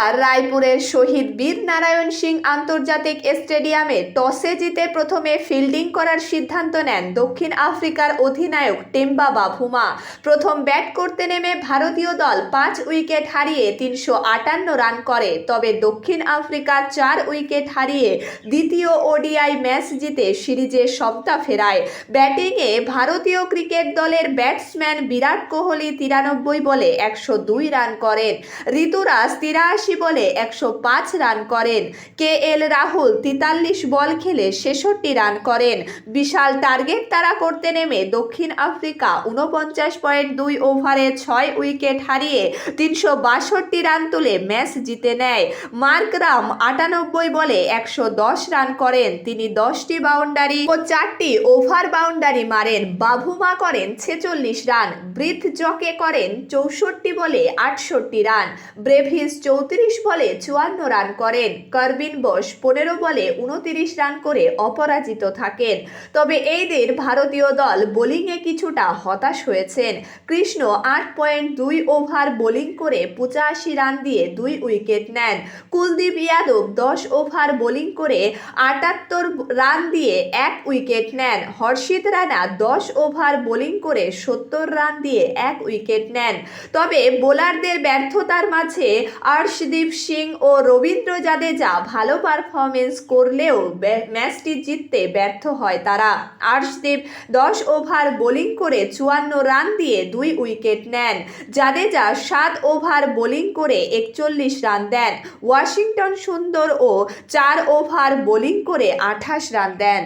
বুধবার রায়পুরের শহীদ বীর নারায়ণ সিং আন্তর্জাতিক স্টেডিয়ামে টসে জিতে প্রথমে ফিল্ডিং করার সিদ্ধান্ত নেন দক্ষিণ আফ্রিকার অধিনায়ক টেম্বা বাভুমা। প্রথম ব্যাট করতে নেমে ভারতীয় দল পাঁচ উইকেট হারিয়ে তিনশো আটান্ন রান করে। তবে দক্ষিণ আফ্রিকা চার উইকেট হারিয়ে দ্বিতীয় ওডিআই ম্যাচ জিতে সিরিজে সমতা ফেরায়। ব্যাটিংয়ে ভারতীয় ক্রিকেট দলের ব্যাটসম্যান বিরাট কোহলি তিরানব্বই বলে একশো দুই রান করেন। ঋতুরাজ তিরাশি বলে একশো পাঁচ রান করেন। কে এল রাহুল তেতাল্লিশ বল খেলে ছেষট্টি রান করেন। বিশাল টার্গেট তারা করতে নেমে দক্ষিণ আফ্রিকা উনপঞ্চাশ পয়েন্ট দুই ওভারে ছয় উইকেট হারিয়ে তিনশো বাষট্টি রান তুলে ম্যাচ জিতে নেয়। মার্ক রাম আটানব্বই বলে একশো দশ রান করেন। তিনি দশটি বাউন্ডারি ও চারটি ওভার বাউন্ডারি মারেন। বাভুমা করেন ছেচল্লিশ রান। ব্রিথ জকে করেন চৌষট্টি বলে আটষট্টি রান। ব্রেভিস চৌত্রিশ বলে চুয়ান্ন রান করেন। করবিন বোস পনেরো বলে উনতিরিশ রান করে অপরাজিত থাকেন। তবে এই দিন ভারতীয় দল বোলিংয়ে কিছুটা হতাশ হয়েছেন। কৃষ্ণ আট পয়েন্ট দুই ওভার বোলিং করে পঁচাশি রান দিয়ে দুই উইকেট নেন। কুলদীপ যাদব দশ ওভার বোলিং করে আটাত্তর রান দিয়ে এক উইকেট নেন। হর্ষিত রানা দশ ওভার বোলিং করে সত্তর রান দিয়ে এক উইকেট নেন। তবে বোলারদের ব্যর্থতার মাঝে আর্শদীপ সিং ও রবীন্দ্র জাদেজা ভালো পারফরমেন্স করলেও ম্যাচটি জিততে ব্যর্থ হয় তারা। আর্শদীপ দশ ওভার বোলিং করে চুয়ান্ন রান দিয়ে দুই উইকেট নেন। জাদেজা সাত ওভার বোলিং করে একচল্লিশ রান দেন। ওয়াশিংটন সুন্দর ও চার ওভার বোলিং করে আঠাশ রান দেন।